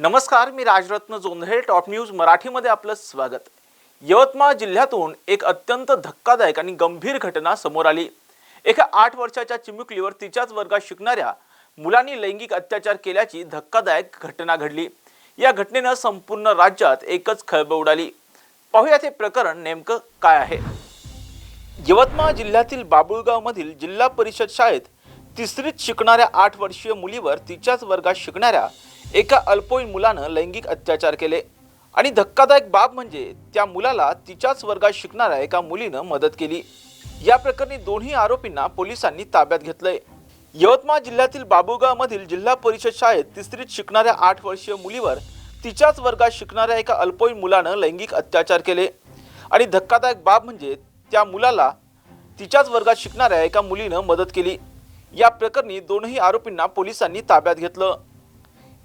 नमस्कार मी Rajratna Jondhale top news मराठीमध्ये आपलं स्वागत. यवतमाळ जिल्ह्यातून एक अत्यंत धक्कादायक आणि गंभीर घटना समोर आली. एका आठ वर्षाच्या चिमुकलीवर तिच्याच वर्गात शिकणाऱ्या मुलांनी लैंगिक अत्याचार केल्याची धक्कादायक घटना घडली. या घटनेनं संपूर्ण राज्यात एकच खळबळ उडाली. पाहूया हे प्रकरण नेमकं काय आहे? यवतमाळ जिल्ह्यातील बाबुळगावमधील जिल्हा परिषद शाळेत तिसरीत शिकणाऱ्या आठ वर्षीय मुलीवर तिच्याच वर्गात शिकणाऱ्या एका अल्पवयीन मुलानं लैंगिक अत्याचार केले. आणि धक्कादायक बाब म्हणजे त्या मुलाला तिच्याच वर्गात शिकणाऱ्या एका मुलीनं मदत केली. या प्रकरणी दोन्ही आरोपींना पोलिसांनी ताब्यात घेतलंय. यवतमाळ जिल्ह्यातील बाबुगावमधील जिल्हा परिषद शाळेत तिसरीत शिकणाऱ्या आठ वर्षीय मुलीवर तिच्याच वर्गात शिकणाऱ्या एका अल्पवयीन मुलानं लैंगिक अत्याचार केले. आणि धक्कादायक बाब म्हणजे त्या मुलाला तिच्याच वर्गात शिकणाऱ्या एका मुलीनं मदत केली. या प्रकरणी दोनही आरोपींना पोलिसांनी ताब्यात घेतलं.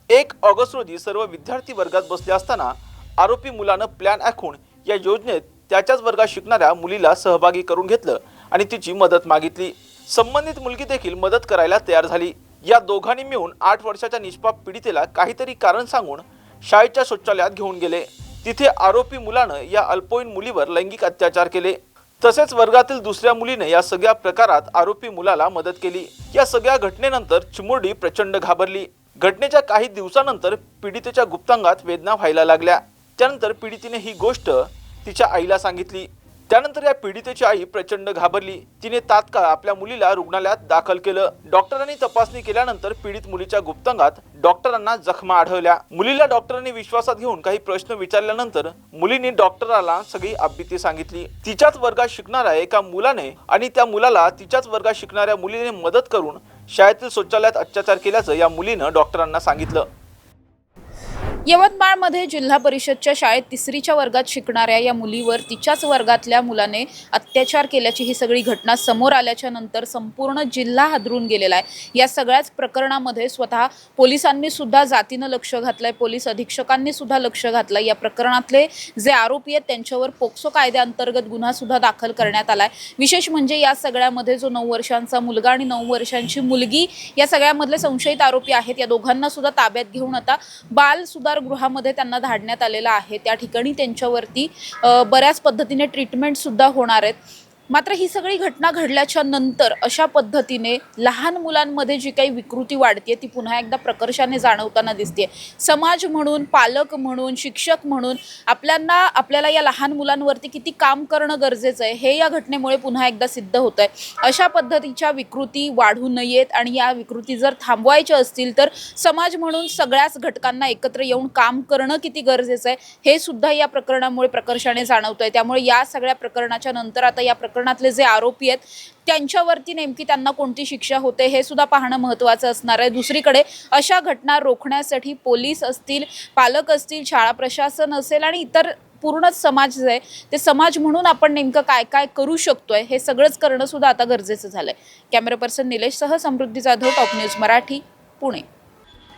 एक ऑगस्ट रोजी सर्व विद्यार्थी वर्गात बसले असताना आरोपी मुलानं प्लॅन आखून या योजनेत त्याच्याच वर्गात शिकणाऱ्या मुलीला सहभागी करून घेतलं आणि तिची मदत मागितली. संबंधित मुलगी देखील मदत करायला तयार झाली. या दोघांनी मिळून आठ वर्षाच्या निष्पाप पीडितेला काहीतरी कारण सांगून शाळेच्या शौचालयात घेऊन गेले. तिथे आरोपी मुलानं या अल्पवयीन मुलीवर लैंगिक अत्याचार केले. तसेच वर्गातील दुसऱ्या मुलीने या सगळ्या प्रकारात आरोपी मुलाला मदत केली. या सगळ्या घटनेनंतर चिमुरडी प्रचंड घाबरली. घटनेच्या काही दिवसानंतर पीडितेच्या गुप्तांगात वेदना व्हायला लागल्या. त्यानंतर पीडितीने ही गोष्ट तिच्या आईला सांगितली. त्यानंतर या पीडितेची आई प्रचंड घाबरली. तिने तात्काळ आपल्या मुलीला रुग्णालयात दाखल केलं. डॉक्टरांनी तपासणी केल्यानंतर पीडित मुलीच्या गुप्तांगात डॉक्टरांना जखमा आढळल्या. मुलीला डॉक्टरांनी विश्वासात घेऊन काही प्रश्न विचारल्यानंतर मुलीने डॉक्टराला सगळी अभीती सांगितली. तिच्याच वर्गात शिकणाऱ्या एका मुलाने आणि त्या मुलाला तिच्याच वर्गात शिकणाऱ्या मुलीने मदत करून शाळेतील शौचालयात अत्याचार केल्याचं या मुलीनं डॉक्टरांना सांगितलं. यवतमाळमध्ये जिल्हा परिषदच्या शाळेत तिसरीच्या वर्गात शिकणाऱ्या या मुलीवर तिच्याच वर्गातल्या मुलाने अत्याचार केल्याची ही सगळी घटना समोर आल्याच्यानंतर संपूर्ण जिल्हा हादरून गेलेला आहे. या सगळ्याच प्रकरणामध्ये स्वतः पोलिसांनी सुद्धा जातीनं लक्ष घातलंय पोलीस अधीक्षकांनी सुद्धा लक्ष घातलंय. या प्रकरणातले जे आरोपी आहेत त्यांच्यावर पोक्सो कायद्याअंतर्गत गुन्हा सुद्धा दाखल करण्यात आलाय. विशेष म्हणजे या सगळ्यामध्ये जो नऊ वर्षांचा मुलगा आणि नऊ वर्षांची मुलगी या सगळ्यामधले संशयित आरोपी आहेत. या दोघांना सुद्धा ताब्यात घेऊन आता बाल सुधार गृहामध्ये त्यांना धाडण्यात आलेलं आहे. त्या ठिकाणी त्यांच्यावरती बऱ्याच पद्धतीने ट्रीटमेंटसुद्धा होणार आहेत. मात्र ही सगळी घटना घडल्याच्या नंतर अशा पद्धतीने लहान मुलांमध्ये जी काही विकृती वाढते ती पुन्हा एकदा प्रकर्षाने जाणवताना दिसते समाज म्हणून पालक म्हणून शिक्षक म्हणून आपल्यांना आपल्याला या लहान मुलांवरती किती काम करणं गरजेचं आहे हे या घटनेमुळे पुन्हा एकदा सिद्ध होत आहे अशा पद्धतीच्या विकृती वाढू नयेत आणि या विकृती जर थांबवायच्या असतील तर समाज म्हणून सगळ्याच घटकांना एकत्र येऊन काम करणं किती गरजेचं आहे हे सुद्धा या प्रकरणामुळे प्रकर्षाने जाणवत आहे त्यामुळे या सगळ्या प्रकरणाच्या नंतर आता या प्रकरणातले जे आरोपी आहेत त्यांच्यावरती नेमकी त्यांना कोणती शिक्षा होते हे सुद्धा पाहणं महत्त्वाचं असणार आहे. दुसरीकडे अशा घटना रोखण्यासाठी पोलीस असतील पालक असतील शाळा प्रशासन असेल आणि इतर पूर्णच समाज जे आहे ते समाज म्हणून आपण नेमकं काय काय करू शकतोय हे सगळंच करणं सुद्धा आता गरजेचं झालंय. कॅमेरा पर्सन निलेशसह समृद्धी जाधव टॉप न्यूज मराठी पुणे.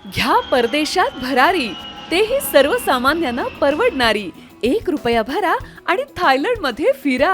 घ्या परदेशात भरारी तेही सर्वसामान्यांना परवडणारी. एक रुपया भरा आणि थायलंडमध्ये फिरा.